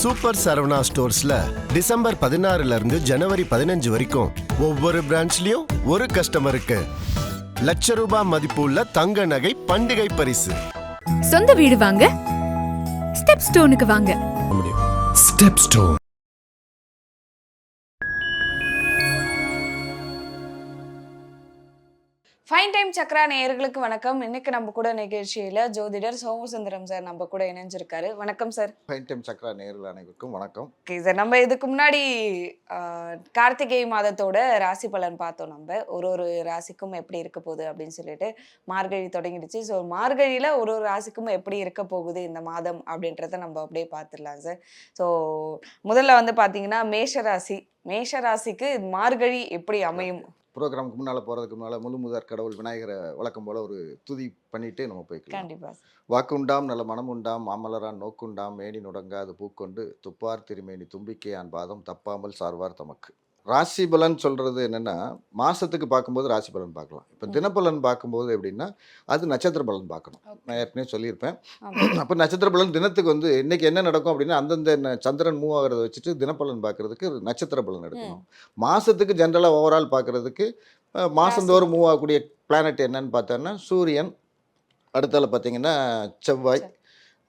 Super Saravana ஸ்டோர்ஸ்ல December பதினாறுல இருந்து ஜனவரி பதினஞ்சு வரைக்கும் ஒவ்வொரு பிரான்ச்லயும் ஒரு கஸ்டமருக்கு லட்ச ரூபாய் மதிப்புள்ள தங்க நகை பண்டிகை பரிசு. சொந்த வீடு வாங்க ஸ்டெப் ஸ்டோனுக்கு வாங்க. Step stone fine time Chakra நேயர்களுக்கு வணக்கம். இன்னைக்கு நம்ம கூட நிகழ்ச்சியில ஜோதிடர் சோமசுந்தரம் சார் நம்ம கூட இணைஞ்சிருக்காரு. வணக்கம் சார் ஃபைன் டைம் சக்ரா நேரில் அனைவருக்கும் வணக்கம். ஓகே சார் நம்ம இதுக்கு முன்னாடி கார்த்திகை மாதத்தோட ராசி பலன் பார்த்தோம் நம்ம. ஒரு ஒரு ராசிக்கும் எப்படி இருக்க போகுது அப்படின்னு சொல்லிட்டு மார்கழி தொடங்கிடுச்சு. ஸோ மார்கழியில ஒரு ஒரு ராசிக்கும் எப்படி இருக்க போகுது இந்த மாதம் அப்படின்றத நம்ம அப்படியே பார்த்துடலாம் சார் ஸோ முதல்ல வந்து பார்த்தீங்கன்னா மேஷ ராசி மேஷ ராசிக்கு மார்கழி எப்படி அமையும்? ப்ரோக்ராமுக்கு முன்னால் போகிறதுக்கு முன்னால் முழு முதற் கடவுள் விநாயகரை வழக்கம் போல் ஒரு துதி பண்ணிட்டு நம்ம போய்க்கலாம். கண்டிப்பா. சார் வாக்குண்டாம் நல்ல மனம் உண்டாம் மாமலரான் நோக்குண்டாம் மேனி நுடங்காது பூக்கொண்டு துப்பார் திருமேனி தும்பிக்கையான் பாதம் தப்பாமல் சார்வார் தமக்கு. ராசி பலன் சொல்கிறது என்னென்னா மாதத்துக்கு பார்க்கும்போது ராசி பலன் பார்க்கலாம் இப்போ. தினப்பலன் பார்க்கும்போது எப்படின்னா அது நட்சத்திர பலன் பார்க்கணும் நான் ஏற்கனவே சொல்லியிருப்பேன். அப்போ நட்சத்திர பலன் தினத்துக்கு வந்து இன்னைக்கு என்ன நடக்கும் அப்படின்னா அந்தந்த சந்திரன் மூவ் ஆகிறத வச்சுட்டு தினப்பலன் பார்க்கறதுக்கு நட்சத்திர பலன் எடுக்கணும் மாதத்துக்கு ஜென்ரலாக ஓவரால் பார்க்கறதுக்கு அஹ், மாசந்தோறும் மூவ் ஆகக்கூடிய பிளானட் என்னன்னு பார்த்தோன்னா சூரியன் அடுத்தால பார்த்தீங்கன்னா செவ்வாய்.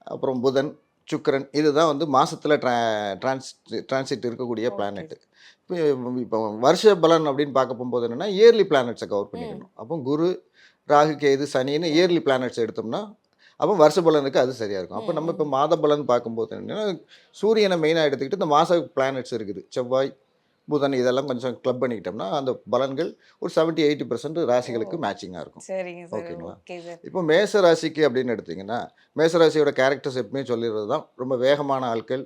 அப்புறம் புதன் சுக்கிரன் இதுதான் வந்து மாசத்துல ட்ரா டிரான்ஸ் டிரான்சிட் இருக்கக்கூடிய Okay. இப்போ இப்போ வருஷ பலன் அப்படின்னு பார்க்க போகும்போது என்னென்னா இயர்லி பிளானட்ஸை கவர் பண்ணிக்கணும். அப்போ குரு ராகு கேது சனின்னு இயர்லி பிளானட்ஸ் எடுத்தோம்னா அப்போ வருஷ பலனுக்கு அது சரியாக இருக்கும். அப்போ நம்ம இப்போ மாத பலன் பார்க்கும்போது என்னென்னா சூரியனை மெயினாக எடுத்துக்கிட்டு இந்த மாத பிளானட்ஸ் இருக்குது. செவ்வாய் புதன் இதெல்லாம் கொஞ்சம் கிளப் பண்ணிக்கிட்டோம்னா அந்த பலன்கள் ஒரு 70 எயிட்டி பர்சன்ட் ராசிகளுக்கு மேட்சிங்காக இருக்கும். ஓகேங்களா? இப்போ மேச ராசிக்கு அப்படின்னு எடுத்தீங்கன்னா மேச ராசியோட கேரக்டர்ஸ் எப்பவுமே சொல்லிடுறது தான் ரொம்ப வேகமான ஆட்கள்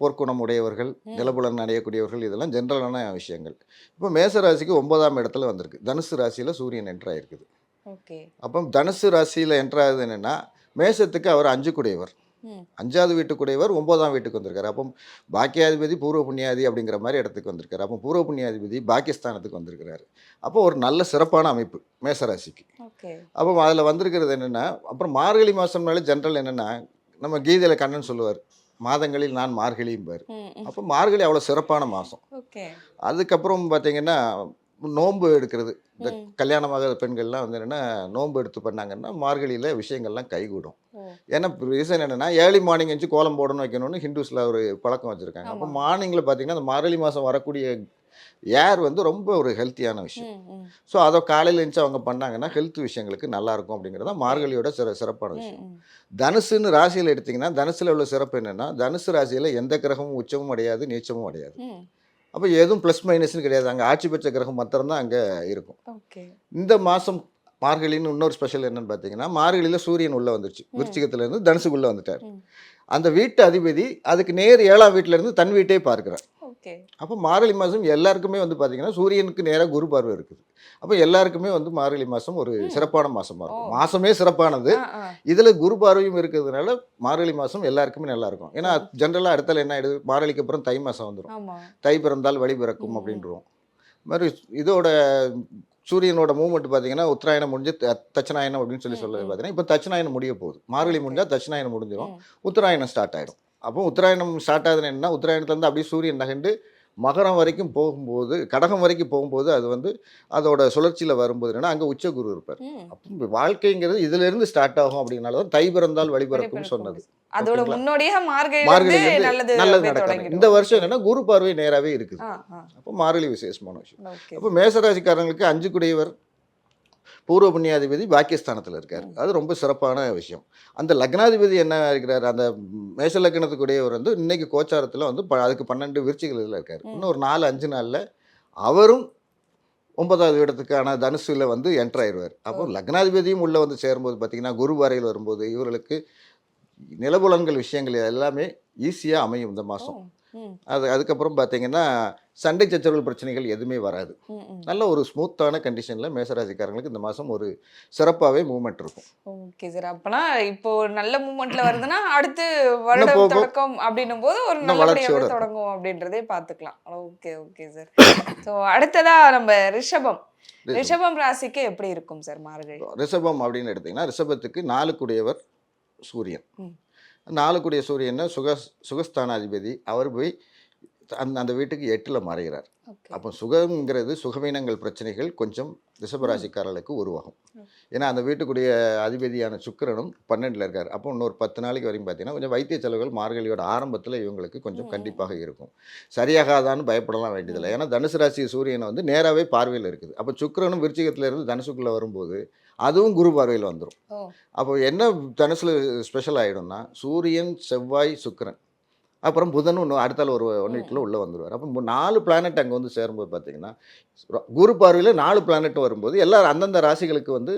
போர்க்குணம் உடையவர்கள். நிலபுலன் அடையக்கூடியவர்கள் இதெல்லாம் ஜென்ரலான விஷயங்கள். இப்போ மேச ராசிக்கு ஒன்பதாம் இடத்துல வந்திருக்கு. தனுசு ராசியில் சூரியன் என்ட்ரு ஆயிருக்குது ஓகே. அப்போ தனுசு ராசியில் என்ட்ரு ஆகுது என்னென்னா மேசத்துக்கு அவர் அஞ்சு குடையவர். அஞ்சாவது வீட்டுக்குடையவர் ஒன்பதாம் வீட்டுக்கு வந்திருக்காரு. அப்போ பாக்கியாதிபதி பூர்வ புண்ணியாதி அப்படிங்கிற மாதிரி இடத்துக்கு வந்திருக்காரு. அப்போ பூர்வ புண்ணியாதிபதி பாகிஸ்தானத்துக்கு வந்திருக்கிறாரு. அப்போ ஒரு நல்ல சிறப்பான அமைப்பு மேசராசிக்கு அப்போ அதில் வந்திருக்கிறது என்னென்னா அப்புறம் மார்கழி மாதம்னாலே ஜென்ரல் என்னென்னா நம்ம கீதையில் கண்ணன் சொல்லுவார் மாதங்களில் நான் மார்கழிம்பார் ம், ம். அப்போ மார்கழி அவ்வளோ சிறப்பான மாதம் அதுக்கப்புறம் பார்த்தீங்கன்னா நோன்பு எடுக்கிறது இந்த. கல்யாணமாகாத பெண்கள்லாம் வந்து என்னென்னா நோன்பு எடுத்து பண்ணாங்கன்னா மார்கழியில் விஷயங்கள்லாம் கைகூடும். ஏன்னா ரீசன் என்னென்னா ஏர்லி மார்னிங் எழுந்து கோலம் போடணும் வைக்கணும்னு ஹிந்துஸில் ஒரு பழக்கம் வச்சுருக்காங்க அப்போ. மார்னிங்கில் பார்த்தீங்கன்னா அந்த மார்கழி மாதம் வரக்கூடிய ஏர் வந்து ரொம்ப ஒரு ஹெல்த்தியான விஷயம். ஸோ அதை காலையில் எழுந்துச்சு அவங்க பண்ணாங்கன்னா ஹெல்த் விஷயங்களுக்கு நல்லா இருக்கும் அப்படிங்கிறது மார்கழியோட சிற சிறப்பான விஷயம். தனுசுன்னு ராசியில் எடுத்தீங்கன்னா தனுசுல உள்ள சிறப்பு என்னன்னா தனுசு ராசியில் எந்த கிரகமும் உச்சமும் அடையாது நீச்சமும் அடையாது. அப்போ எதுவும் ப்ளஸ் மைனஸ்னு கிடையாது அங்கே ஆட்சி பெற்ற கிரகம் மாத்திரம்தான் அங்கே இருக்கும் இந்த மாதம் மார்கழின்னு இன்னொரு ஸ்பெஷல் என்னன்னு பார்த்தீங்கன்னா மார்கழியில் சூரியன் உள்ளே வந்துருச்சு. விருச்சிகத்துலேருந்து தனுசுக்குள்ளே வந்துட்டார். அந்த வீட்டு அதிபதி அதுக்கு நேர் ஏழாம் வீட்டுல இருந்து தன் வீட்டே பார்க்கிறார் அப்போ மார்கழி மாதம் எல்லாருக்குமே வந்து பார்த்தீங்கன்னா சூரியனுக்கு நேராக குரு பார்வை இருக்குது அப்போ எல்லாருக்குமே வந்து மார்கழி மாதம் ஒரு. சிறப்பான மாதமாக இருக்கும். மாதமே சிறப்பானது. இதில் குரு பார்வையும் இருக்கிறதுனால மார்கழி மாதம் எல்லாருக்குமே நல்லா இருக்கும் ஏன்னா ஜென்ரலாக அடுத்தால என்ன ஆயிடுது மார்கழிக்கு அப்புறம் தை மாதம் வந்துடும் தை பிறந்தால் வழி பிறக்கும். அப்படின்றோம் மாதிரி இதோட சூரியனோட மூவ்மெண்ட் பார்த்தீங்கன்னா உத்தராயணம் முடிஞ்சு த- தட்சிணாயனம் அப்படின்னு சொல்லி ம். பார்த்தீங்கன்னா இப்போ தட்சிணாயனம் முடிய போகுது மார்கழி. முடிஞ்சால் தட்சிணாயனம் முடிஞ்சிடும். உத்தராயணம் ஸ்டார்ட் ஆயிடும் அப்போ உத்தராயணம் ஸ்டார்ட் ஆகுதுன்னு என்னன்னா உத்தராயணத்துலேருந்து அப்படியே சூரியன் நகண்டு மகரம் வரைக்கும் போகும்போது கடகம் வரைக்கும் போகும்போது அது வந்து அதோட சுழற்சியில் வரும்போது என்னன்னா அங்கே உச்ச குரு இருப்பார். அப்போ வாழ்க்கைங்கிறது இதுல இருந்து ஸ்டார்ட் ஆகும் அப்படின்னால தான் தை பிறந்தால் வழி பிறக்கும் வெளிப்பிறக்கும். சொன்னது அதோட? முன்னோடியா மார்கழி நல்லது நடக்கும். இந்த வருஷம் என்னன்னா குரு பார்வை நேராவே இருக்குது. அப்போ மார்கழி விசேஷமான விஷயம் அப்போ மேசராசிக்காரங்களுக்கு அஞ்சு குடையவர் பூர்வ புண்ணியாதிபதி பாக்கியஸ்தானத்தில் இருக்கார். அது ரொம்ப சிறப்பான விஷயம். அந்த லக்னாதிபதி என்ன இருக்கிறார் அந்த மேஷ லக்னத்துக்குடையவர் வந்து இன்னைக்கு கோச்சாரத்தில் வந்து ப- அதுக்கு பன்னெண்டு விருச்சிகள் இதில் இருக்கார். இன்னும் ஒரு நாலு அஞ்சு நாளில் அவரும் ஒன்பதாவது இடத்துக்கான தனுசுல வந்து என்டர் ஆயிடுவார் அப்போ. லக்னாதிபதியும் உள்ளே வந்து சேரும்போது பார்த்தீங்கன்னா குரு வரையில் வரும்போது இவர்களுக்கு நிலபுலன்கள் விஷயங்கள் எல்லாமே ஈஸியாக அமையும் இந்த. மாதம் அது அதுக்கப்புறம் பார்த்தீங்கன்னா சண்டை சச்சரவுகள் பிரச்சனைகள் எதுவுமே வராது. நல்ல ஒரு ஸ்மூத்தான கண்டிஷனில் மேசராசிக்காரங்களுக்கு இந்த மாதம் ஒரு சிறப்பாகவே மூவ்மெண்ட் இருக்கும். Okay sir. அப்பனா இப்போ நல்ல மூமெண்ட்ல வருதுன்னா அடுத்து வருடம் தொடக்கம் அப்படின்னும் போது ஒரு இருக்கும். தொடங்கும் அப்படின்றதே பாத்துக்கலாம். Okay okay sir. ஸோ அடுத்ததா நம்ம ரிஷபம். ரிஷபம். ராசிக்கு எப்படி இருக்கும் சார் மார்கழி? ரிஷபம் அப்படின்னு எடுத்தீங்கன்னா ரிஷபத்துக்கு நாலுக்குடையவர் சூரியன். நாலுக்குடைய சூரியனை சுக சுகஸ்தானாதிபதி. அவர் போய் அந்த அந்த வீட்டுக்கு எட்டில் மறைகிறார். அப்போ சுகங்கிறது சுகவீனங்கள் பிரச்சனைகள் கொஞ்சம் ரிஷபராசிக்காரர்களுக்கு உருவாகும். ஏன்னா அந்த வீட்டுக்குடைய அதிபதியான சுக்கிரனும் பன்னெண்டில் இருக்கார். அப்போ இன்னொரு பத்து நாளைக்கு வரைக்கும் பார்த்தீங்கன்னா கொஞ்சம் வைத்திய செலவுகள் மார்கழியோட ஆரம்பத்தில் இவங்களுக்கு கொஞ்சம் கண்டிப்பாக இருக்கும். சரியாகாதான்னு பயப்படலாம் வேண்டியதில்லை. ஏன்னா தனுசு ராசி சூரியனை வந்து நேராகவே பார்வையில் இருக்குது. அப்போ சுக்கிரனும் விருச்சிகத்துல இருந்து தனுசுக்குள்ளே வரும்போது அதுவும் குரு பார்வையில் வந்துடும் அப்போ என்ன தனுசுல ஸ்பெஷல் ஆகிடும்னா சூரியன் செவ்வாய் சுக்கிரன் அப்புறம் புதன் ஒன்று அடுத்தால ஒரு ஒன் வீக்கில் உள்ளே வந்துடுவார் அப்போ நாலு பிளானட் அங்கே வந்து சேரும்போது பார்த்தீங்கன்னா குரு பார்வையில் நாலு பிளானட் வரும்போது எல்லா அந்தந்த ராசிகளுக்கு வந்து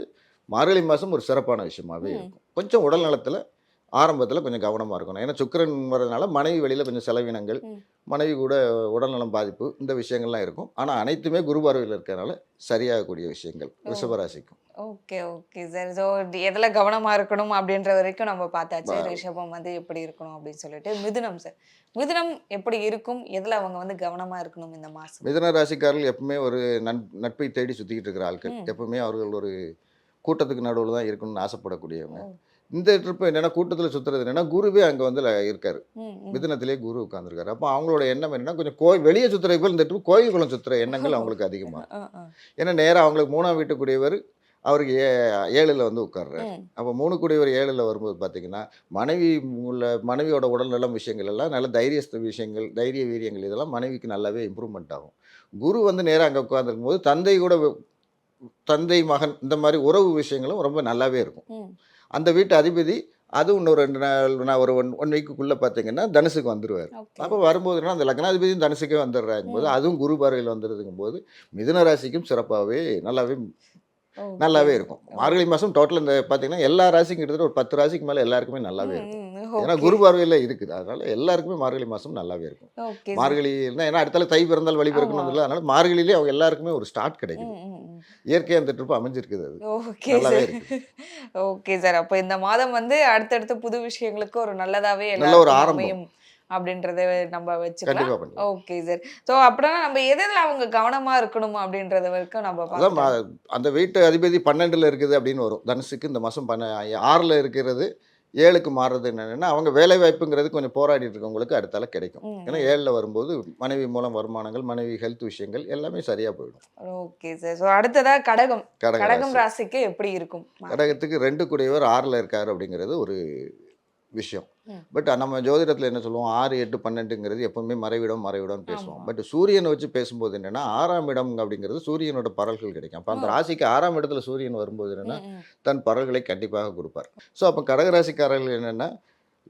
மார்கழி மாதம் ஒரு சிறப்பான விஷயமாவே ம். இருக்கும். கொஞ்சம் உடல் நலத்தில் ஆரம்பத்தில் கொஞ்சம் கவனமாக இருக்கணும். ஏன்னா சுக்கிரன் வரதுனால மனைவி வெளியில் கொஞ்சம் செலவினங்கள். மனைவி கூட உடல்நலம் பாதிப்பு இந்த விஷயங்கள்லாம் இருக்கும். ஆனால் அனைத்துமே குரு பார்வையில் இருக்கிறனால சரியாகக்கூடிய விஷயங்கள் ரிஷபராசிக்கும் ஓகே ஓகே சார். ஸோ எதுல கவனமா இருக்கணும் அப்படின்ற வரைக்கும் நம்ம பார்த்தாச்சு. ரிஷபம் வந்து எப்படி இருக்கணும் அப்படின்னு சொல்லிட்டு. மிதுனம் சார் மிதுனம் எப்படி இருக்கும்? எதுல அவங்க வந்து கவனமா இருக்கணும் இந்த மாசம்? மிதன ராசிக்காரர்கள் எப்பவுமே ஒரு நட்பை தேடி சுற்றிக்கிட்டு இருக்கிற ஆட்கள். எப்பவுமே அவர்கள் ஒரு கூட்டத்துக்கு நடுவில் தான் இருக்கணும்னு ஆசைப்படக்கூடியவங்க. இந்த ட்ரிப்பு என்னன்னா கூட்டத்தில் சுற்றுறது என்னன்னா குருவே அங்கே வந்து இருக்காரு. மிதனத்திலே குரு உட்காந்துருக்காரு அப்போ அவங்களோட எண்ணம் என்னன்னா கொஞ்சம் கோயில் வெளியே சுற்றுறது போல் இந்த ட்ரிப் கோயில் குளம் சுற்றுற எண்ணங்கள் அவங்களுக்கு அதிகமாக. ஏன்னா நேராக அவங்களுக்கு மூணாம் வீட்டுக்குரியவர் அவருக்கு ஏ ஏழில் வந்து உட்கார்றாரு அப்போ மூணு கூடியவர் ஏழில் வரும்போது பார்த்தீங்கன்னா மனைவி உள்ள மனைவியோட உடல்நலம் விஷயங்கள் எல்லாம் நல்ல தைரியஸ்த விஷயங்கள் தைரிய வீரியங்கள் இதெல்லாம் மனைவிக்கு நல்லாவே இம்ப்ரூவ்மெண்ட் ஆகும் குரு வந்து நேராக அங்கே உட்காந்துருக்கும் போது தந்தை கூட தந்தை மகன் இந்த மாதிரி உறவு விஷயங்களும் ரொம்ப நல்லாவே இருக்கும். அந்த வீட்டு அதிபதி அதுவும் இன்னும் ரெண்டு நாள் நான் ஒரு ஒன் ஒன் வீக்குள்ளே பார்த்தீங்கன்னா தனுசுக்கு வந்துடுவார். அப்போ வரும்போதுனா அந்த லக்னாதிபதியும் தனுசுக்கே வந்துடுறாங்க போது அதுவும் குரு பார்வையில் வந்துடுதுங்கும் போது மிதுன ராசிக்கும் சிறப்பாகவே நல்லாவே. நல்லாவே இருக்கும். மார்கழி மாதம் டோட்டல் இந்த பார்த்தீங்கன்னா எல்லா ராசிக்கும் கிட்டத்தட்ட ஒரு பத்து ராசிக்கு மேலே எல்லாருக்குமே நல்லாவே இருக்கும். ஏன்னா. குரு பார்வையில் இருக்குது. அதனால எல்லாருக்குமே மார்கழி மாதம் நல்லாவே இருக்கும். Okay sir. மார்கழி ஏன்னா அடுத்தால தை பிறந்தால் வழி பிறக்கணும் இல்லை அதனால மார்கழியிலே அவங்க எல்லாருக்குமே ஒரு ஸ்டார்ட் கிடைக்குது. ம், ம், ம். இயற்கையாக அந்த ட்ரிப் அமைஞ்சிருக்குது அது. ஓகே. Okay sir. அப்போ இந்த மாதம் வந்து அடுத்தடுத்த புது விஷயங்களுக்கு ஒரு நல்லதாவே நல்ல ஒரு ஆரம்பம். அப்படின்றத நம்ம வச்சுக்கலாம். ஓகே சார் ஸோ அப்படின்னா நம்ம எதில் அவங்க கவனமா இருக்கணும் அப்படின்றத வரைக்கும் நம்ம அந்த வீட்டு அதிபதி பன்னெண்டில் இருக்குது அப்படின்னு வரும். தனுசுக்கு இந்த மாதம் பண்ண ஆறில் இருக்கிறது ஏழுக்கு மாறுறது என்னன்னா அவங்க வேலை வாய்ப்புங்கிறது கொஞ்சம் போராடிட்டு இருக்கவங்களுக்கு அடுத்தால கிடைக்கும். ஏன்னா ஏழில் வரும்போது மனைவி மூலம் வருமானங்கள் மனைவி ஹெல்த் விஷயங்கள் எல்லாமே சரியாக போயிடும். ஓகே சார் ஸோ அடுத்ததா கடகம். கடக கடகம் ராசி. ராசிக்கு எப்படி இருக்கும்? கடகத்துக்கு ரெண்டு கூடியவர் ஆறில் இருக்காரு அப்படிங்கிறது ஒரு விஷயம். பட் நம்ம ஜோதிடத்தில் என்ன சொல்லுவோம் ஆறு எட்டு பன்னெண்டுங்கிறது எப்பவுமே மறைவிடம் மறைவிடம்னு பேசுவோம். பட் சூரியனை வச்சு பேசும்போது என்னன்னா ஆறாம் இடம் அப்படிங்கிறது சூரியனோட பரல்கள் கிடைக்கும் அப்போ அந்த. ராசிக்கு ஆறாம் இடத்துல சூரியன் வரும்போது என்னன்னா. தன் பரல்களை கண்டிப்பாக கொடுப்பார் ஸோ அப்போ கடகராசிக்காரர்கள் என்னென்னா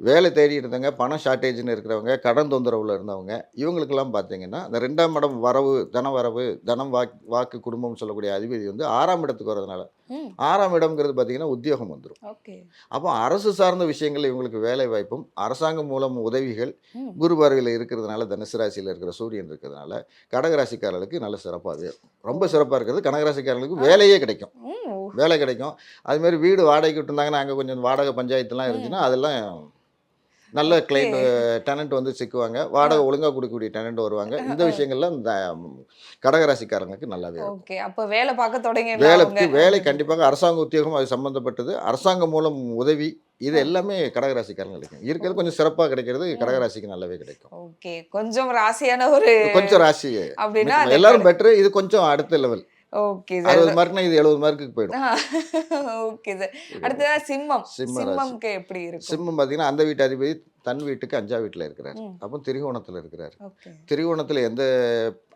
வேலை தேடி இருந்தவங்க பணம் ஷார்ட்டேஜ்னு இருக்கிறவங்க கடன் தொந்தரவில் இருந்தவங்க இவங்களுக்கெல்லாம் பார்த்தீங்கன்னா இந்த ரெண்டாம் இடம் வரவு தன வரவு தனம் வாக்கு வாக்கு குடும்பம்னு சொல்லக்கூடிய அதிபதி வந்து ஆறாம் இடத்துக்கு வரதுனால. ஆறாம் இடம்ங்கிறது பார்த்தீங்கன்னா உத்தியோகம் வந்துடும் ஓகே. அப்போ அரசு சார்ந்த விஷயங்கள் இவங்களுக்கு வேலை வாய்ப்பும் அரசாங்கம் மூலம் உதவிகள். குரு பார்வையில் இருக்கிறதுனால தனுசு ராசியில் இருக்கிற சூரியன் இருக்கிறதுனால கடகராசிக்காரர்களுக்கு நல்ல சிறப்பாகவே இருக்கும் ரொம்ப சிறப்பாக இருக்கிறது. கடகராசிக்காரர்களுக்கு வேலையே கிடைக்கும். வேலை கிடைக்கும். அது மாதிரி வீடு வாடகைக்கு விட்டுருந்தாங்கன்னா அங்கே கொஞ்சம் வாடகை பஞ்சாயத்துலாம் இருந்துச்சுன்னா அதெல்லாம் நல்ல கிளைண்ட் டெனண்ட் வந்து சிக்குவாங்க. வாடகை ஒழுங்காக கொடுக்கக்கூடிய டெனண்ட் வருவாங்க. இந்த விஷயங்கள்லாம் இந்த கடகராசிக்காரங்களுக்கு இருக்கும். ஓகே. அப்போ வேலை பார்க்க தொடங்கி வேலைக்கு வேலை கண்டிப்பாக அரசாங்க உத்தியோகம் அது சம்மந்தப்பட்டது அரசாங்கம் மூலம் உதவி இது எல்லாமே கடகராசிக்காரங்களுக்கு இருக்கிறது கொஞ்சம் சிறப்பாக கிடைக்கிறது கடகராசிக்கு நல்லாவே கிடைக்கும். ஓகே. கொஞ்சம் ராசியான ஒரு கொஞ்சம் ராசி அப்படின்னா எல்லாரும் பெட்ரு இது கொஞ்சம் அடுத்த லெவல் ஓகே சார். அறுபது மார்க்னா இது எழுபது மார்க்குக்கு போயிடும். Okay sir. அடுத்ததா சிம்மம். சிம்மம்க்கு எப்படி இருக்கும்? சிம்மம் பார்த்தீங்கன்னா அந்த வீட்டு அதிபதி தன் வீட்டுக்கு அஞ்சா வீட்டில் இருக்கிறார். அப்போ திரிகோணத்தில் இருக்கிறார். திரிகோணத்தில் எந்த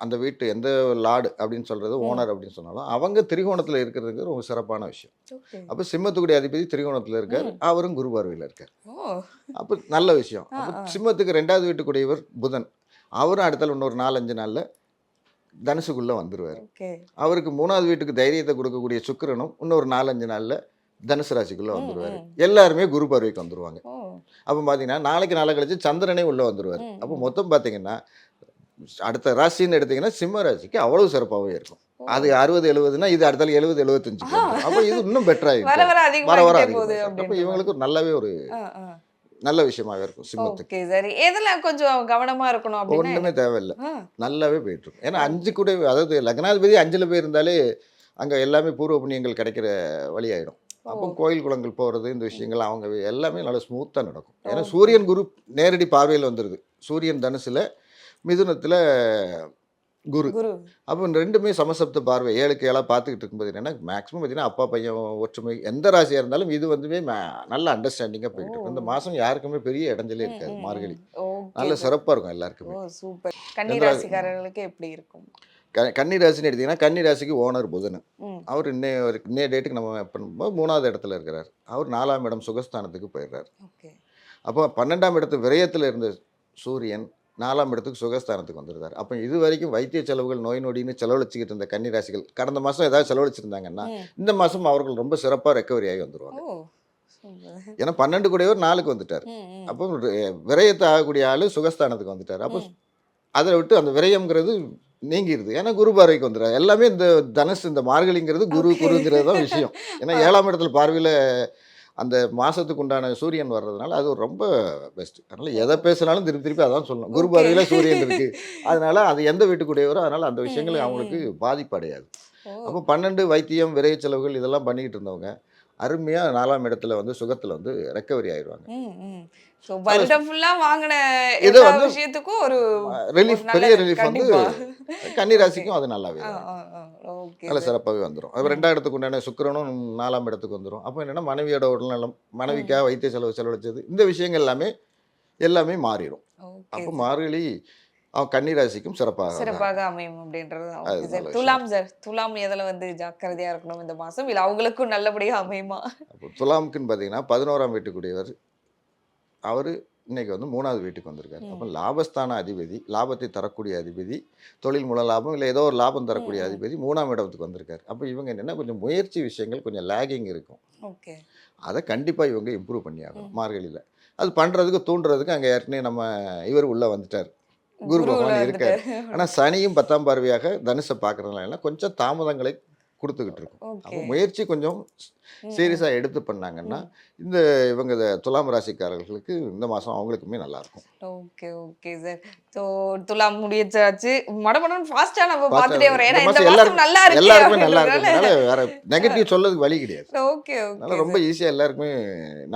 அந்த வீட்டு எந்த லார்டு அப்படின்னு சொல்கிறது ஓனர் அப்படின்னு சொன்னாலும் அவங்க திரிகோணத்தில் இருக்கிறதுக்கு ரொம்ப சிறப்பான விஷயம். அப்போ சிம்மத்துக்குடைய அதிபதி திரிகோணத்தில் இருக்கார். அவரும் குரு பார்வையில் இருக்கார். அப்போ நல்ல விஷயம். அப்போ. சிம்மத்துக்கு ரெண்டாவது வீட்டுக்குடையவர் புதன். அவரும் அடுத்தால இன்னொரு நாலஞ்சு நாளில் தனுசுக்குள்ளே வந்துடுவார் அவருக்கு மூணாவது வீட்டுக்கு தைரியத்தை கொடுக்கக்கூடிய சுக்கிரனும் இன்னொரு நாலஞ்சு நாளில் தனுசு ராசிக்குள்ளே வந்துடுவார். எல்லாருமே குரு பார்வைக்கு வந்துருவாங்க. ஓ. அப்போ பார்த்தீங்கன்னா நாளைக்கு நாளை கழிச்சு சந்திரனே உள்ளே வந்துடுவார் அப்போ மொத்தம் பார்த்தீங்கன்னா அடுத்த ராசின்னு எடுத்தீங்கன்னா சிம்ம ராசிக்கு அவ்வளவு சிறப்பாகவே இருக்கும். அது அறுபது எழுபதுனா இது அடுத்தால எழுபது எழுபத்தஞ்சு அப்போ இது இன்னும் பெட்டராக வர வர அதிகம் அப்போ இவங்களுக்கு ஒரு நல்லாவே ஒரு நல்ல விஷயமாவே இருக்கும் சிம்மத்துக்கு. சரி. எதுல கொஞ்சம் கவனமா இருக்கணும் அப்படின்னா? ஒன்றுமே தேவையில்லை. நல்லாவே போயிட்டு இருக்கும் ஏன்னா அஞ்சு கூட அதாவது லக்னாதிபதி அஞ்சில் போய் இருந்தாலே அங்கே எல்லாமே பூர்வ புண்ணியங்கள் கிடைக்கிற வழி ஆயிடும் அப்போ கோயில் குளங்கள் போகிறது இந்த விஷயங்கள் அவங்க எல்லாமே நல்லா ஸ்மூத்தாக நடக்கும். ஏன்னா சூரியன் குரு நேரடி பார்வையில் வந்துடுது சூரியன் தனுசுல மிதுனத்தில் குரு. அப்போ ரெண்டுமே சமசப்த பார்வை. ஏழுக்கு ஏழாக பார்த்துக்கிட்டு இருக்கும்போது என்னன்னா மேக்ஸிமம் பார்த்தீங்கன்னா அப்பா பையன் ஒற்றுமை எந்த ராசியாக இருந்தாலும் இது வந்துமே மா- நல்ல அண்டர்ஸ்டாண்டிங்காக போயிட்டு இருக்கும். இந்த மாதம் யாருக்குமே பெரிய இடைஞ்சலே இருக்காது மார்கழி. நல்ல சிறப்பாக இருக்கும் எல்லாருக்குமே. சூப்பர். கன்னி எந்த ராசி? ராசிக்காரர்களுக்கு எப்படி இருக்கும்? கன்னி ராசின்னு எடுத்தீங்கன்னா கன்னி ராசிக்கு ஓனர் புதன். அவர் இன்னே ஒரு இன்னே டேட்டுக்கு நம்ம பண்ணும்போது மூணாவது இடத்துல இருக்கிறார். அவர் நாலாம் இடம் சுகஸ்தானத்துக்கு போயிடுறார். அப்போ பன்னெண்டாம் இடத்து விரயத்தில் இருந்த சூரியன் நாலாம் இடத்துக்கு சுகஸ்தானத்துக்கு வந்துருந்தார். அப்போ இது வரைக்கும் வைத்திய செலவுகள் நோய் நொடின்னு செலவழிச்சுக்கிட்டு இருந்த கன்னி ராசிகள் கடந்த மாதம் ஏதாவது செலவழிச்சிருந்தாங்கன்னா. இந்த மாதம் அவர்கள் ரொம்ப சிறப்பாக ரெக்கவரி ஆகி சூப்பர். ஏன்னா பன்னெண்டு கூடையவர் நாளுக்கு வந்துட்டார். அப்போ விரயத்தை ஆகக்கூடிய ஆள் சுகஸ்தானத்துக்கு வந்துட்டார். அப்போ அதை விட்டு அந்த விரயம்ங்கிறது நீங்கிருது. ஏன்னா குரு பார்வைக்கு வந்துடுறாரு. எல்லாமே இந்த தனுசு இந்த மார்கழிங்கிறது குரு குருங்கிறது தான் விஷயம். ஏன்னா ஏழாம் இடத்துல பார்வையில் அந்த மாசத்துக்கு உண்டான சூரியன் வர்றதுனால அது ரொம்ப பெஸ்ட் அதனால எதை பேசினாலும் திருப்பி திருப்பி அதான் சொல்லணும். குரு பார்வையில் சூரியன் இருக்கு. அதனால அது எந்த வீட்டுக்குடையவரோ அதனால அந்த விஷயங்கள் அவங்களுக்கு பாதிப்பு அடையாது. அப்போ பன்னெண்டு வைத்தியம் விரைய செலவுகள் இதெல்லாம் பண்ணிக்கிட்டு இருந்தவங்க. அருமையாக நாலாம் இடத்துல வந்து சுகத்தில் வந்து ரெக்கவரி ஆயிடுவாங்க ம் ம். ஸோ வருடம் ஃபுல்லா வாங்கின இது வந்து விஷயத்துக்கும் ஒரு ரிலீஃப் பெரிய ரிலீஃப் வந்து கண்டிப்பா. கன்னி ராசிக்கும் அது நல்லாவே நல்ல சிறப்பாகவே வந்துடும் அப்போ ரெண்டாம் இடத்துக்கு உண்டான சுக்கிரனும் நாலாம் இடத்துக்கு வந்துடும் அப்போ என்னன்னா மனைவியோட உடல்நலம் மனைவிக்காக வைத்திய செலவு செலவழிச்சது இந்த விஷயங்கள் எல்லாமே எல்லாமே மாறிடும் அப்போ மார்கழி அவன் கன்னி ராசிக்கும் சிறப்பாக. சிறப்பாக அமையும் அப்படின்றது. துலாம் சார் துலாம் எதுல வந்து ஜாக்கிரதையா இருக்கணும் இந்த மாசம்? இல்ல அவங்களுக்கும் நல்லபடியா அமையுமா? அப்போ துலாமுக்குன்னு பார்த்தீங்கன்னா பதினோராம் வீட்டுக்குரியவர் அவர் இன்னைக்கு வந்து மூணாவது வீட்டுக்கு வந்திருக்காரு. அப்போ லாபஸ்தான அதிபதி லாபத்தை தரக்கூடிய அதிபதி தொழில் மூலம் லாபம் இல்லை ஏதோ ஒரு லாபம் தரக்கூடிய அதிபதி மூணாம் இடத்துக்கு வந்திருக்காரு. அப்போ இவங்க என்னென்னா கொஞ்சம் முயற்சி விஷயங்கள் கொஞ்சம் லேகிங் இருக்கும். ஓகே. அதை கண்டிப்பாக இவங்க இம்ப்ரூவ் பண்ணி ஆகணும் மார்கழியில். அது பண்ணுறதுக்கு தூண்டுறதுக்கு அங்கே ஏற்கனவே நம்ம இவர் உள்ளே வந்துட்டார். குரு பகவான் இருக்கார். ஆனால் சனியும் பத்தாம் பார்வையாக தனுசை பார்க்கறதுனால கொஞ்சம் தாமதங்களை கொடுத்துக்கிட்டு இருக்கும் அப்போ முயற்சி கொஞ்சம் சீரியஸாக எடுத்து பண்ணாங்கன்னா இந்த இவங்க துலாம் ராசிக்காரர்களுக்கு இந்த மாதம் அவங்களுக்குமே நல்லா இருக்கும் ஓகே ஓகே சார். ஸோ துலாம் முடிச்சாச்சு மடமடன் ஃபாஸ்டா நம்ம பார்த்துட்டே வரோம். ஏன்னா இந்த மாசம் நல்லா இருக்கு எல்லாருக்குமே நல்லா இருக்கிறதுனால வேற நெகட்டிவ் சொல்லதுக்கு வழி கிடையாது. ஓகே ஓகே ரொம்ப ஈஸியாக எல்லாருக்குமே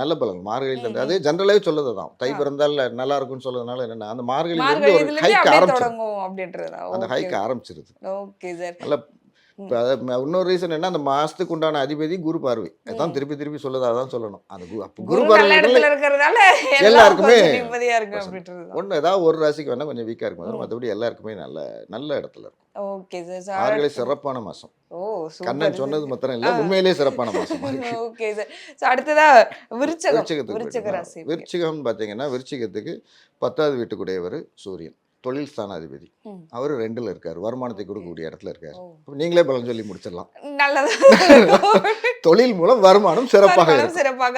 நல்ல பலன். மார்கழியில் அதே ஜென்ரலாகவே சொல்லது தான் தை பிறந்தால் நல்லா இருக்கும்னு சொல்றதுனால என்னன்னா அந்த மார்கழியில இருந்து மார்கழி ஒரு ஹைக் ஆரம்பிச்சிடும் அப்படின்றதா அந்த ஹைக் ஆரம்பிச்சிருது. Okay sir. நல்ல இப்போ அதை இன்னொரு ரீசன் என்ன? அந்த மாசத்துக்கு உண்டான அதிபதி குரு பார்வை. அதான் திருப்பி திருப்பி சொல்லதா தான் சொல்லணும். அந்த குரு அப்போ குரு பார்வை எல்லாருக்குமே ஒன்று ஏதாவது ஒரு ராசிக்கு வேணா கொஞ்சம் வீக்காக இருக்கும். மற்றபடி எல்லாருக்குமே நல்ல நல்ல இடத்துல இருக்கும். ஓகே சார் சிறப்பான மாசம். ஓ கண்ணன் சொன்னது மாத்திரம் இல்லை உண்மையிலேயே சிறப்பான மாசம் ஓகே சார். ஸோ விருச்சகம். விருச்சிகத்துக்கு பார்த்தீங்கன்னா விருச்சிகத்துக்கு பத்தாவது வீட்டுக்குடையவர் சூரியன். தொழில் ஸ்தானாதிபதி. அவர் ரெண்டுல இருக்காரு. வருமானத்தை கொடுக்கக்கூடிய இடத்துல இருக்காரு. நீங்களே பலன் சொல்லி முடிச்சிடலாம். நல்லதா. தொழில் மூலம் வருமானம் சிறப்பாக சிறப்பாக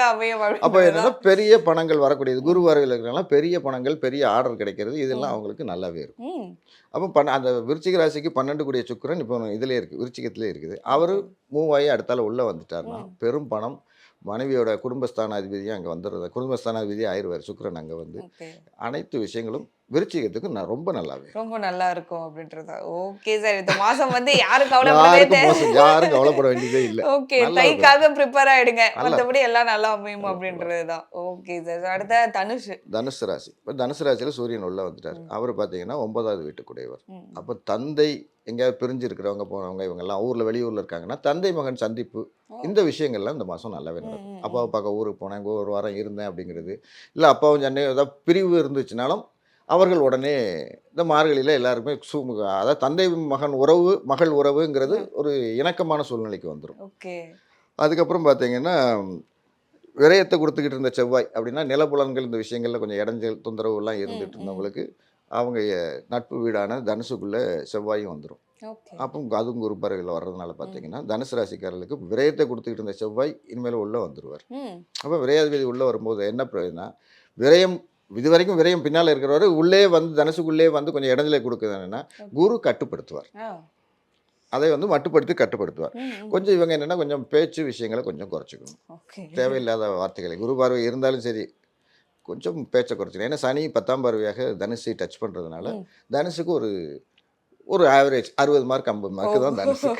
அப்போ. என்னன்னா பெரிய பணங்கள் வரக்கூடியது. குரு வரவில் இருக்கிறனால பெரிய பணங்கள் பெரிய ஆர்டர் கிடைக்கிறது. இதெல்லாம் அவங்களுக்கு நல்லாவே இருக்கும். அப்போ பண்ண அந்த விருச்சிக ராசிக்கு பன்னெண்டு கூடிய சுக்கிரன் இப்போ இதுலேயே இருக்குது விருச்சிகத்திலே இருக்குது. அவர் மூவாயி அடுத்தால உள்ளே வந்துட்டாருன்னா பெரும் பணம் மனைவியோட குடும்பஸ்தான அதிபதியும் அங்கே வந்துடுறது. குடும்பஸ்தான அதிபதி ஆயிடுவார். சுக்கிரன் அங்கே வந்து. அனைத்து விஷயங்களும் விருச்சிகத்துக்கு நான் ரொம்ப நல்லாவே. ரொம்ப நல்லா இருக்கும் அப்படின்றதா. ஓகே சார் இந்த மாசம் வந்து யாரும் கவலைப்படவே யாரும் கவலைப்பட வேண்டியதே இல்லை. ஓகே தைக்காக ப்ரிப்பேர் ஆயிடுங்க. மத்தபடி எல்லாம் நல்லா அமையும் அப்படின்றதுதான். ஓகே சார் அடுத்த தனுஷ். தனுசு ராசி. இப்போ தனுசு ராசியில் சூரியன் உள்ள வந்துட்டார். அவர் பார்த்தீங்கன்னா ஒன்பதாவது வீட்டுக்குடையவர். அப்போ தந்தை எங்கேயாவது பிரிஞ்சு இருக்கிறவங்க போனவங்க இவங்கெல்லாம் ஊரில் வெளியூரில் இருக்காங்கன்னா தந்தை மகன் சந்திப்பு. இந்த விஷயங்கள்லாம் இந்த மாதம் நல்லாவே நடக்கும். அப்பாவை பார்க்க ஊருக்கு போனேன் இங்க ஒரு வாரம் இருந்தேன் அப்படிங்கிறது. இல்லை அப்பாவும் சென்னை ஏதாவது பிரிவு இருந்துச்சுனாலும் அவர்கள் உடனே இந்த மார்கழியில் எல்லாருமே சுமூக அதாவது தந்தை மகன் உறவு மகள் உறவுங்கிறது ஒரு இணக்கமான சூழ்நிலைக்கு வந்துடும் ஓகே. அதுக்கப்புறம் பார்த்தீங்கன்னா விரயத்தை கொடுத்துக்கிட்டு இருந்த செவ்வாய் அப்படின்னா நிலப்புலன்கள் இந்த விஷயங்களில் கொஞ்சம் இடைஞ்சல் தொந்தரவுலாம் இருந்துட்டு இருந்தவங்களுக்கு அவங்க நட்பு வீடான தனுசுக்குள்ளே செவ்வாயும் வந்துடும் அப்போ அதுவும் குரு வர்றதுனால பார்த்தீங்கன்னா தனுசு ராசிக்காரர்களுக்கு விரயத்தை கொடுத்துக்கிட்டு இருந்த செவ்வாய் இனிமேல் உள்ளே வந்துடுவார் அப்போ விரையாதிபதி உள்ளே வரும்போது என்ன பிரயோஜனம்? விரயம் இது வரைக்கும் விரயம் பின்னால் இருக்கிறவர் உள்ளே வந்து தனுசுக்குள்ளே வந்து கொஞ்சம் இடைஞ்சலை கொடுக்குது என்னன்னா குரு கட்டுப்படுத்துவார். அதை வந்து மட்டுப்படுத்தி கட்டுப்படுத்துவார். கொஞ்சம் இவங்க என்னென்னா கொஞ்சம் பேச்சு விஷயங்களை கொஞ்சம் குறைச்சிக்கணும். தேவையில்லாத வார்த்தைகளை. குரு பார்வை இருந்தாலும் சரி கொஞ்சம் பேச்சை குறைச்சிக்கணும். ஏன்னா சனி பத்தாம் பார்வையாக தனுசை டச் பண்ணுறதுனால தனுசுக்கு ஒரு ஒரு ஆவரேஜ் அறுபது மார்க் ஐம்பது மார்க் தான் தனுசு.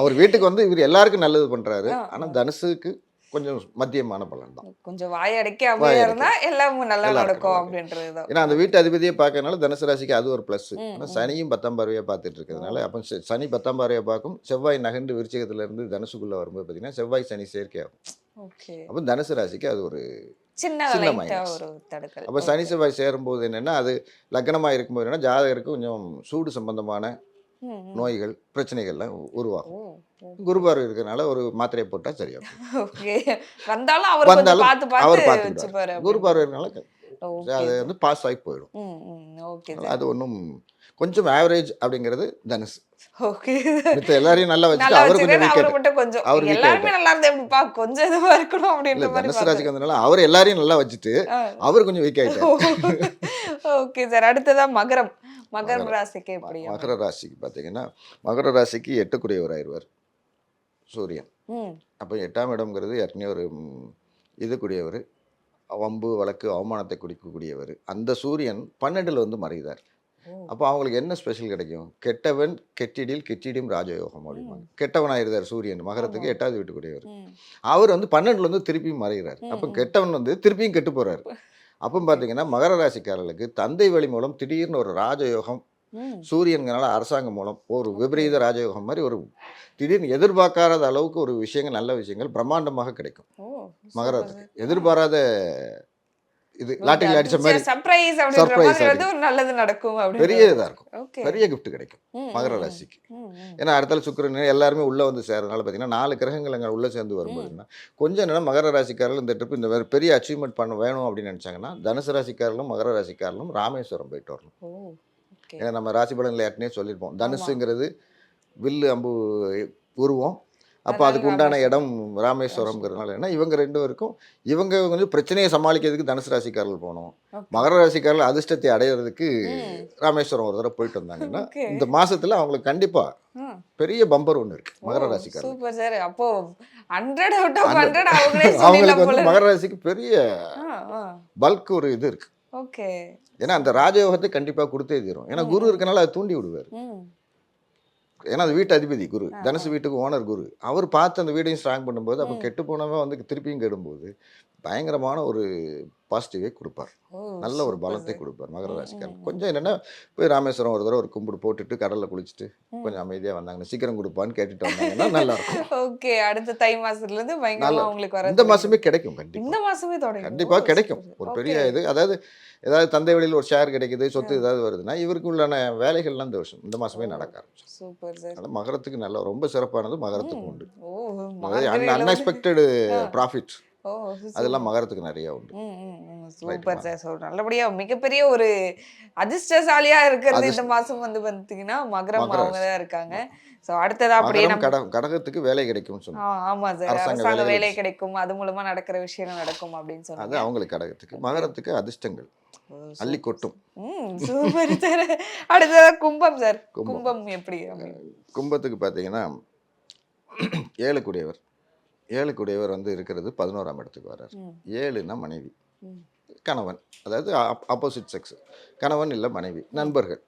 அவர் வீட்டுக்கு வந்து இவர் எல்லாருக்கும் நல்லது பண்ணுறாரு ஆனால் தனுசுக்கு கொஞ்சம் மத்தியமான பலன் தான் கொஞ்சம் வாய் அடைக்க வாய் அமைதியா அடைக்க. இருந்தா எல்லாம் நல்லா நடக்கும் இருக்கும். அப்படின்றதுதான் ஏன்னா அந்த வீட்டு அதிபதியை பார்க்கறதுனால தனுசு ராசிக்கு அது ஒரு ப்ளஸ் ஆனால். சனியும் பத்தாம் பார்வையாக பார்த்துட்டு இருக்கிறதுனால அப்போ சனி பத்தாம் பார்வையை பார்க்கும் செவ்வாய் நகண்டு விருச்சிகத்துல இருந்து தனுசுக்குள்ள வரும்போது பார்த்தீங்கன்னா செவ்வாய் சனி சேர்க்கை ஆகும் ஓகே அப்போ தனுசு ராசிக்கு அது ஒரு சின்ன. ஒரு தடுக்கல் அப்போ சனி செவ்வாய் சேரும்போது என்னென்னா அது லக்னமாக இருக்கும்போது என்னன்னா ஜாதகருக்கு கொஞ்சம் சூடு சம்பந்தமான. நோய்கள் பிரச்சனைகள்லாம் உருவாகும். ஓ, ஓ. குரு பார்வை இருக்கிறனால ஒரு மாத்திரையை போட்டால் சரியாகும். வந்தாலும் அவர் வந்தாலும் பார்த்து அவர் பார்த்து பார்த்துக்கிட்டார் வச்சுப்பாரு குரு பார்வை இருக்கிறனால அது வந்து பாஸ் ஆகி போயிடும். அது ஒன்றும் கொஞ்சம் ஆவரேஜ் அப்படிங்கிறது தனுசு ஓகே. மித்த எல்லாரையும் நல்லா வச்சுட்டு அவர் கொஞ்சம் வீக்கெட் கொஞ்சம். அவர் எல்லாருமே. நல்லா இருந்தா கொஞ்சம் இதுவா இருக்கணும் அப்படின்ற மாதிரி தனுசு ராசிக்கு வந்தனால அவர் எல்லாரையும் நல்லா வச்சுட்டு அவர் கொஞ்சம் வீக் ஆயிட்டார். Okay sir. அடுத்ததா மகரம். மகரம். ராசிக்கு எப்படி மகர ராசிக்கு பார்த்தீங்கன்னா மகர ராசிக்கு எட்டுக்குரியவர் ஆயிடுவார் சூரியன் அப்போ எட்டாம் இடம்ங்கிறது ஏற்கனவே ஒரு இதுக்குரியவர். வம்பு வழக்கு அவமானத்தை குடிக்கக்கூடியவர். அந்த சூரியன் பன்னெண்டில் வந்து மறைகிறார். அப்போ அவங்களுக்கு என்ன ஸ்பெஷல் கிடைக்கும்? கெட்டவன் கெட்டிடில் கெட்டிடியும் ராஜயோகம் அப்படிம்பாங்க. கெட்டவன் ஆயிருந்தார் சூரியன் மகரத்துக்கு. எட்டாவது வீட்டுக்குரியவர் ம். அவர் வந்து பன்னெண்டுல வந்து திருப்பியும் மறைகிறார். அப்போ. கெட்டவன் வந்து திருப்பியும் கெட்டு போறாரு. அப்போ பார்த்தீங்கன்னா மகர ராசிக்காரர்களுக்கு தந்தை வழி மூலம் திடீர்னு ஒரு ராஜயோகம் சூரியன்கனால அரசாங்கம் மூலம் ஒரு விபரீத ராஜயோகம் மாதிரி ஒரு திடீர்னு எதிர்பார்க்காத அளவுக்கு ஒரு விஷயங்கள் நல்ல விஷயங்கள் பிரம்மாண்டமாக கிடைக்கும். மகரத்துக்கு. எதிர்பாராத இது லாட்டில் அடிச்ச மாதிரி சர்ப்ரைஸ் அப்படின்ற Surprise மாதிரி வந்து ஒரு நல்லது நடக்கும் பெரிய இதாக இருக்கும். பெரிய gift கிடைக்கும். மகர ராசிக்கு. ஏன்னா அடுத்தால சுக்கிரன் எல்லாருமே உள்ள வந்து சேர்றதுனால பார்த்தீங்கன்னா நாலு கிரகங்கள் அங்கே உள்ள சேர்ந்து வரும்போதுன்னா கொஞ்சம் என்னன்னா மகர ராசிக்காரர்கள் இந்த ட்ரிப் இந்த மாதிரி பெரிய அச்சீவ்மெண்ட் பண்ண வேணும் அப்படின்னு நினைச்சாங்கன்னா தனுசு ராசிக்காரர்களும் மகர ராசிக்காரர்களும் ராமேஸ்வரம் போயிட்டு வரணும். ஏன்னா நம்ம ராசி பலன்ல ஏற்கனவே சொல்லியிருப்போம். தனுசுங்கிறது வில்லு அம்பு உருவம். அப்போ அதுக்கு உண்டான. இடம் ராமேஸ்வரம்ங்கிறதுனால என்ன? இவங்க ரெண்டு பேருக்கும் இவங்க கொஞ்சம் பிரச்சனையை சமாளிக்கிறதுக்கு தனுசு ராசிக்காரர்கள் Okay. மகர ராசிக்காரர்கள் அதிர்ஷ்டத்தை அடையிறதுக்கு. ராமேஸ்வரம் ஒரு தடவை போயிட்டு வந்தாங்கன்னா. இந்த மாசத்துல அவங்களுக்கு கண்டிப்பா. பெரிய பம்பர் ஒன்று இருக்கு. மகர ராசிக்காரர்கள் சூப்பர் சார். அப்போ hundred out of Hundred. Hundred அவங்களே அவங்களுக்கு வந்து மகர ராசிக்கு பெரிய பல்க் ஒரு இது இருக்கு. ஓகே. ஏன்னா அந்த ராஜயோகத்தை கண்டிப்பா கொடுத்தே தீரும். ஏன்னா குரு இருக்கனால அது தூண்டி விடுவார். ஏன்னா அது வீட்டு அதிபதி குரு தனுசு வீட்டுக்கு ஓனர் குரு அவர் பார்த்து அந்த வீடையும் ஸ்ட்ராங் பண்ணும்போது அப்போ. கெட்டு போனவன் வந்து திருப்பியும் கெடும்போது பயங்கரமான ஒரு பாசிட்டிவே கொடுப்பார். நல்ல ஒரு பலத்தை. கொடுப்பார் மகர ராசிக்காரன் கொஞ்சம் என்னன்னா போய் ராமேஸ்வரம் ஒரு தடவை ஒரு கும்பிடு போட்டுட்டு கடல்ல குளிச்சுட்டு. கொஞ்சம் அமைதியா வந்தாங்கன்னா சீக்கிரம் கொடுப்பான்னு கேட்டுட்டு வந்தாங்கன்னா நல்லா இருக்கும் ஓகே அடுத்த தை மாசத்துல இருந்து பயங்கரமா நல்ல- உங்களுக்கு வர இந்த மாசமே கிடைக்கும் கண்டிப்பா. இந்த மாசமே தொடங்கும். கண்டிப்பா ஓ, கிடைக்கும். ஒரு. பெரிய இது. அதாவது ஏதாவது தந்தை வழியில் ஒரு ஷேர் கிடைக்குது சொத்து ஏதாவது வருதுன்னா இவருக்கு உள்ளான வேலைகள்லாம் இந்த வருஷம் இந்த மாசமே நடக்க ஆரம்பிச்சு சூப்பர் சார். மகரத்துக்கு நல்ல ரொம்ப சிறப்பானது மகரத்துக்கு உண்டு. அன்எக்ஸ்பெக்டட் ப்ராஃபிட் அதெல்லாம் மகரத்துக்கு நிறைய உண்டு. Super sir. ஸோ நல்லபடியா மிகப்பெரிய ஒரு அதிர்ஷ்டசாலியா இருக்கிறது இந்த மாசம் வந்து பாத்தீங்கன்னா மகரம் மகர அவங்க தான் இருக்காங்க. ஸோ அடுத்ததா அப்படியே கடகத்துக்கு வேலை கிடைக்கும்னு சொன்னாங்க. ஆ, ஆமா சார். அரசாங்க வேலை கிடைக்கும். அது மூலமா நடக்கிற விஷயம் நடக்கும் அப்படின்னு அது சொன்னாங்க அவங்களுக்கு கடகத்துக்கு. மகரத்துக்கு அதிர்ஷ்டங்கள். அள்ளி கொட்டும். ம் சூப்பர் சார். அடுத்ததா கும்பம் சார். கும்பம். எப்படி? கும்பத்துக்கு பார்த்தீங்கன்னா ஏழுக்குடையவர் ஏழுக்குடையவர் வந்து இருக்கிறது பதினோராம் இடத்துக்கு வர்றார். ம், ஏழுனா மனைவி. கணவன். அதாவது ஆப்போசிட் செக்ஸ் கணவன் இல்லை மனைவி. நண்பர்கள்.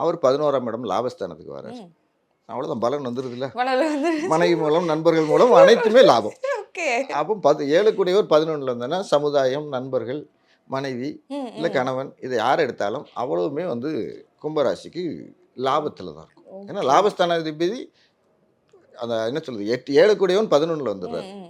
அவர் பதினோராம் இடம் லாபஸ்தானத்துக்கு வர்றார். அவ்வளோதான் பலன் வந்துருதுல்ல. வளர்ல வந்து மனைவி மூலம் நண்பர்கள் மூலம் அனைத்துமே லாபம். அப்போ பத்து ஏழுக்குடையவர் பதினொன்றில் வந்தோன்னா சமுதாயம் நண்பர்கள் மனைவி இல்லை. கணவன் இதை யார் எடுத்தாலும் அவ்வளவுமே வந்து கும்பராசிக்கு லாபத்தில் தான் இருக்கும். ஏன்னா லாபஸ்தானாதிபதி அந்த என்ன சொல்றது எட்டு ஏழு கூடியவன் பதினொன்றில் வந்துடுறாரு.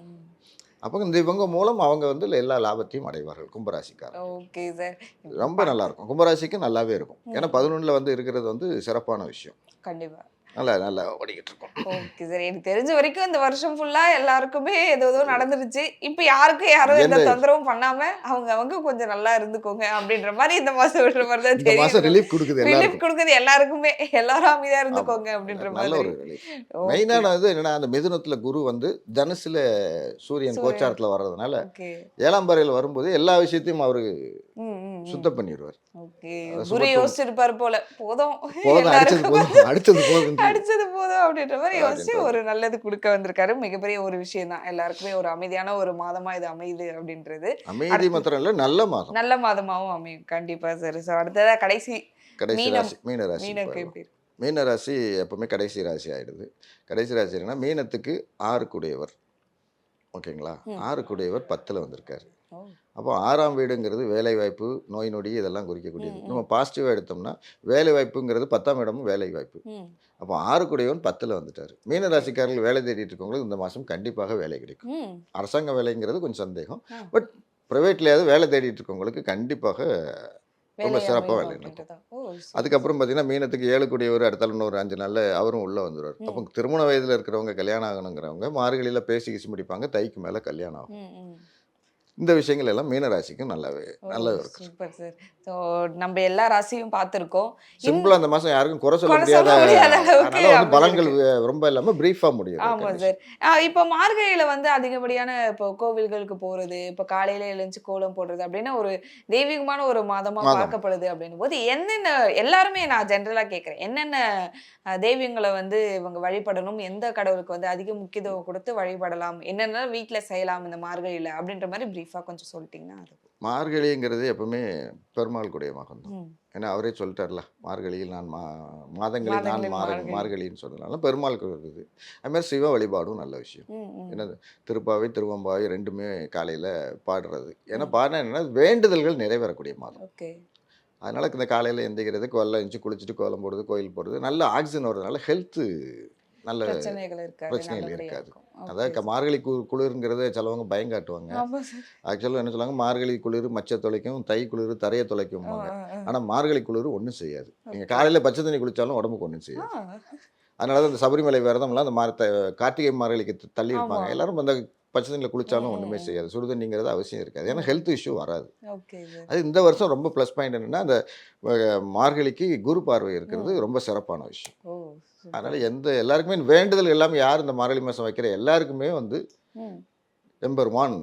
அப்போ இந்த இவங்க மூலம் அவங்க வந்து எல்லா லாபத்தையும் அடைவார்கள் கும்பராசிக்காரர் ஓகே சார். ரொம்ப நல்லா இருக்கும் கும்பராசிக்கு நல்லாவே இருக்கும். ஏன்னா பதினொன்றில் வந்து இருக்கிறது வந்து சிறப்பான விஷயம். கண்டிப்பா. நல்லா நல்லா ஓடிக்கிட்டு இருக்கும் ஓகே சார். எனக்கு தெரிஞ்ச வரைக்கும் இந்த வருஷம் ஃபுல்லா எல்லாருக்குமே ஏதோ ஏதோ நடந்துருச்சு. இப்போ யாருக்கும் யாரும் எந்த தொந்தரவும் பண்ணாம அவங்க அவங்க கொஞ்சம் நல்லா இருந்துக்கோங்க அப்படின்ற மாதிரி இந்த மாசம் விடுற மாதிரி தான் தெரியும். ரிலீஃப் கொடுக்குது ரிலீஃப் எல்லாருக்கும். கொடுக்குது எல்லாருமே எல்லாரும் அமைதியா இருந்துக்கோங்க அப்படின்ற மாதிரி. மெயினான இது என்னன்னா அந்த மிதுனத்துல குரு வந்து தனுசுல சூரியன். கோச்சாரத்துல வர்றதுனால ஏழாம் பறையில் வரும்போது எல்லா விஷயத்தையும் அவரு ம் ம். சுத்தம் பண்ணிடுவார். குரு. யோசிச்சிருப்பாரு போல. போதும். போதும் அடிச்சது போதும் அடிச்சது போதும். அடிச்சது போதும் அப்படின்ற மாதிரி யோசிச்சு. ஒரு நல்லது கொடுக்க வந்திருக்காரு. மிகப்பெரிய ஒரு விஷயம் தான். எல்லாருக்குமே ஒரு அமைதியான ஒரு மாதமா இது அமையுது அப்படின்றது. அமைதி மாத்திரம் இல்ல நல்ல மாதம். நல்ல மாதமாவும் அமையும். கண்டிப்பா சார் ஸோ அடுத்ததா கடைசி கடைசி. ராசி மீன ராசி மீனக்கு. எப்படி? மீன ராசி எப்பவுமே கடைசி ராசி ஆயிடுது. கடைசி ராசி என்னன்னா மீனத்துக்கு ஆறுக்குடையவர். ஓகேங்களா? ம். ஆறு கூடியவர் பத்தில் வந்திருக்காரு. அப்போ ஆறாம் வீடுங்கிறது வேலை வாய்ப்பு நோய் நொடி இதெல்லாம் குறிக்கக்கூடியது. நம்ம பாசிட்டிவாக எடுத்தோம்னா வேலை வாய்ப்புங்கிறது பத்தாம் இடமும் வேலை வாய்ப்பு. அப்போ ஆறு கூடியவன் பத்தில் வந்துட்டார் மீனராசிக்காரர்கள் வேலை தேடிட்டு இருக்கவங்களுக்கு இந்த மாதம் கண்டிப்பாக வேலை கிடைக்கும். அரசாங்க வேலைங்கிறது கொஞ்சம் சந்தேகம். பட் ப்ரைவேட்லேயாவது வேலை தேடிட்டு இருக்கவங்களுக்கு கண்டிப்பாக ரொம்ப வேலை சிறப்பா அமையும் வேலை. அதுக்கப்புறம் பார்த்தீங்கன்னா மீனத்துக்கு ஏழு கூடியவர் அடுத்தால இன்னொரு அஞ்சு நாளில் அவரும் உள்ளே வந்துடுவார். அப்போ திருமண வயதில் இருக்கிறவங்க கல்யாணம் ஆகணுங்கிறவங்க மார்கழியில் பேசி கிசி முடிப்பாங்க தைக்கு மேலே கல்யாணம் ஆகும். இந்த விஷயங்கள் எல்லாம் மீனராசிக்கும் நல்லாவே நல்லா ஓ, இருக்கு சூப்பர் சார் ஸோ நம்ம எல்லா ராசியும் பார்த்துருக்கோம். சிம்பிளா அந்த மாசம் யாருக்கும் குறை சொல்ல முடியாத அதனால வந்து பலன்கள் ரொம்ப இல்லாம பிரீஃபா முடியும் ஆமா சார் இப்போ மார்கழியில வந்து அதிகப்படியான இப்போ கோவில்களுக்கு போறது இப்போ காலையில எழுந்து கோலம் போடுறது அப்படின்னு ஒரு தெய்வீகமான ஒரு மாதமா மாதம். பார்க்கப்படுது அப்படின்னும் போது என்னென்ன எல்லாருமே நான் ஜென்ரலா கேட்குறேன் என்னென்ன தெய்வங்களை வந்து இவங்க வழிபடணும் எந்த கடவுளுக்கு வந்து அதிக முக்கியத்துவம் கொடுத்து வழிபடலாம் என்னென்ன வீட்ல செய்யலாம் இந்த மார்கழியில அப்படின்ற மாதிரி பிரீஃபா கொஞ்சம் சொல்லிட்டீங்கன்னா அது மார்கழிங்கிறது எப்பவுமே பெருமாள் கூடிய மகம் தான். ஏன்னா அவரே சொல்லிட்டார்ல மார்கழியில் நான் மா மாதங்களில் நான் மார்கழி. மார்கழின்னு சொன்னதுனால பெருமாளுக்கு வருது அது மாதிரி சிவ வழிபாடும் நல்ல விஷயம். என்னது? திருப்பாவை திருவம்பாவை ரெண்டுமே காலையில் பாடுறது. ஏன்னா பாடினா என்னன்னா வேண்டுதல்கள் நிறைவேறக்கூடிய மாதம். ஓகே. அதனால இந்த காலையில் எந்திரிக்கிறது கோலம் எழுந்து குளிச்சுட்டு கோலம் போடுறது கோயில் போடுறது நல்ல ஆக்சிஜன் வர்றதுனால ஹெல்த்து நல்ல பிரச்சனைகள் இருக்காது பிரச்சனைகள் நல்லபடியா இருக்காது. அதாவது மார்கழி கு குளிருங்கிறத சிலவங்க பயம் காட்டுவாங்க. ஆக்சுவலாக என்ன சொல்லுவாங்க மார்கழி குளிர் மச்ச தொலைக்கும் தை குளிர் தரைய ஆ. ஆனால் மார்கழி குளிர் ஒன்றும் செய்யாது நீங்கள். காலையில் பச்சை தண்ணி குளிச்சாலும் உடம்புக்கு ஒன்றும் செய்யாது. அதனால தான் இந்த சபரிமலை விரதம்லாம் அந்த மார த- கார்த்திகை மார்கழிக்கு தள்ளி இருப்பாங்க. எல்லாரும் அந்த பச்சை தண்ணியில் குளிச்சாலும் ஒன்றுமே. செய்யாது சுடுதண்ணிங்கிறது அவசியம் இருக்காது ஏன்னா ஹெல்த் இஷ்யூ வராது. அது இந்த வருஷம் ரொம்ப ப்ளஸ் பாயிண்ட் என்னன்னா அந்த மார்கழிக்கு குரு பார்வை இருக்கிறது ரொம்ப சிறப்பான விஷயம். அதனால எந்த எல்லாருக்குமே வேண்டுதல் எல்லாமே யார் இந்த மார்கழி மாதம் வைக்கிற எல்லாருக்குமே வந்து. எம்பெருமான்.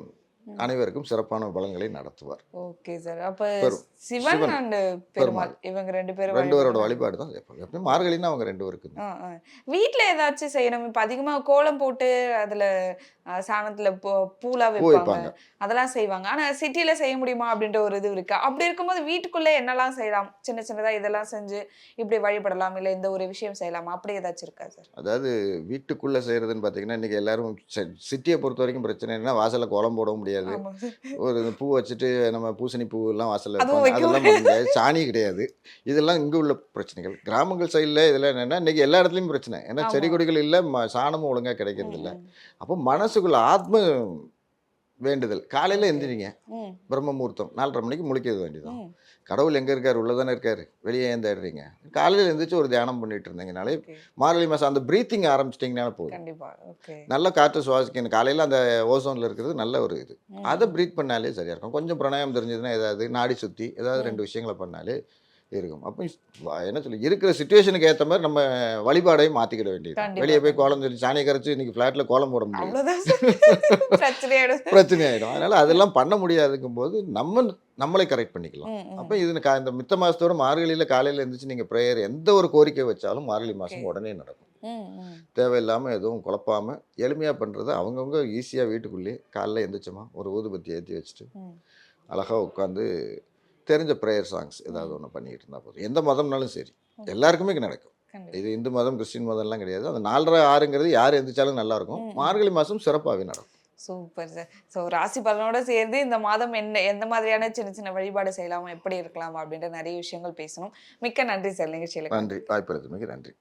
அனைவருக்கும் சிறப்பான பலன்களை நடத்துவார். Okay sir. அப்ப. சிவன் அண்ட் பெருமாள். இவங்க ரெண்டு பேரும் ரெண்டு பேரோட. வழிபாடு தான் எப்போ எப்பயும் மார்கழின்னா அவங்க ரெண்டு பேருக்கு. வீட்ல ஏதாச்சும் செய்யணும். இப்ப அதிகமா கோலம் போட்டு அதுல சாணத்துல பூ- பூலாம் பூ வைப்பாங்க. அதெல்லாம் செய்வாங்க. ஆனா சிட்டில செய்ய முடியுமா அப்படின்ற ஒரு இது இருக்கு. அப்படி இருக்கும்போது வீட்டுக்குள்ள என்னெல்லாம் செய்யலாம்? சின்ன சின்னதா இதெல்லாம் செஞ்சு இப்படி வழிபடலாம்? இல்ல இந்த ஒரு விஷயம் செய்யலாமா? அப்படி ஏதாச்சும் இருக்கா சார்? அதாவது வீட்டுக்குள்ளே செய்கிறதுன்னு பார்த்தீங்கன்னா இன்றைக்கி எல்லாரும் சிட்டியை பொறுத்த வரைக்கும் பிரச்சனை என்னன்னா வாசலில் கோலம் போடவும் முடியாது. சார். ஒரு பூ வச்சுட்டு நம்ம பூசணி பூ எல்லாம் வாசலில் அதெல்லாம் சாணி கிடையாது. இதெல்லாம் இங்கே உள்ள பிரச்சனைகள். கிராமங்கள் சைடில் இதெல்லாம் என்னென்னா இன்றைக்கி எல்லா இடத்துலையும் பிரச்சனை. ஏன்னா. செடி கொடிகள் இல்லை சாணமும் ஒழுங்காக கிடைக்கிறது இல்லை அப்போ மனசுக்குள்ள ஆத்ம வேண்டுதல். காலையில் எந்திரிங்க. ம், பிரம்ம முகூர்த்தம் நாலரை மணிக்கு முழிக்கிறது வேண்டியதான் ம். கடவுள் எங்கே இருக்கார்? உள்ளே தானே இருக்கார். வெளியே ஏன் தேடுறீங்க காலையில் எழுந்திரிச்சு ஒரு தியானம் பண்ணிட்டு இருந்தீங்கனாலே. மார்கழி மாதம் அந்த ப்ரீத்திங் ஆரம்பிச்சிட்டிங்கனால போதும். நல்ல காற்று சுவாசிக்கணும். காலையில் அந்த ஓசோனில் இருக்கிறது நல்ல ஒரு இது. அதை ப்ரீத் பண்ணாலே சரியாக இருக்கும். கொஞ்சம் பிராணாயம் தெரிஞ்சதுன்னா ஏதாவது நாடி சுற்றி ஏதாவது. ரெண்டு விஷயங்களை பண்ணாலே இருக்கும் அப்போ என்ன சொல்லி இருக்கிற சுச்சுவேஷனுக்கு ஏற்ற மாதிரி நம்ம வழிபாடையும் மாற்றிக்கிட வேண்டியது வெளியே போய். கோலம் சொல்லி சாணியை கரைச்சி இன்னைக்கு ஃப்ளாட்டில் கோலம் போட முடியாது பிரச்சனை ஆகிடும் அதனால் அதெல்லாம் பண்ண முடியாதுங்கும் போது நம்ம நம்மளை கரெக்ட் பண்ணிக்கலாம். அப்போ இது கா இந்த மித்த மாதத்தோட மார்கழியில் காலையில் எழுந்திரிச்சு நீங்கள் ப்ரேயர் எந்த ஒரு கோரிக்கை வச்சாலும் மார்கழி மாதம். உடனே நடக்கும். தேவையில்லாமல் எதுவும் குழப்பாமல் எளிமையாக பண்ணுறது அவங்கவுங்க ஈஸியாக வீட்டுக்குள்ளேயே காலைல எந்திரிச்சோமா ஒரு ஊதுபத்தி ஏற்றி வச்சுட்டு. அழகாக உட்காந்து தெரிஞ்ச ப்ரேயர் சாங்ஸ் ஏதாவது ஒன்று பண்ணிக்கிட்டு இருந்தால் போதும். எந்த மதம்னாலும் சரி. எல்லாருக்குமே நடக்கும். இது இந்து மதம் கிறிஸ்டின் மதம்லாம் கிடையாது. அந்த நாலரை ஆறுங்கிறது யார் எந்திரிச்சாலும் நல்லாயிருக்கும். மார்கழி மாதம் சிறப்பாகவே நடக்கும். Super sir. ஸோ ராசி பலனோட சேர்ந்து இந்த மாதம் என்ன எந்த மாதிரியான சின்ன சின்ன வழிபாடு செய்யலாம் எப்படி இருக்கலாம் அப்படின்ற நிறைய விஷயங்கள் பேசணும். மிக்க நன்றி சார். நிகழ்ச்சியில் நன்றி. வாய்ப்பு மிக நன்றி.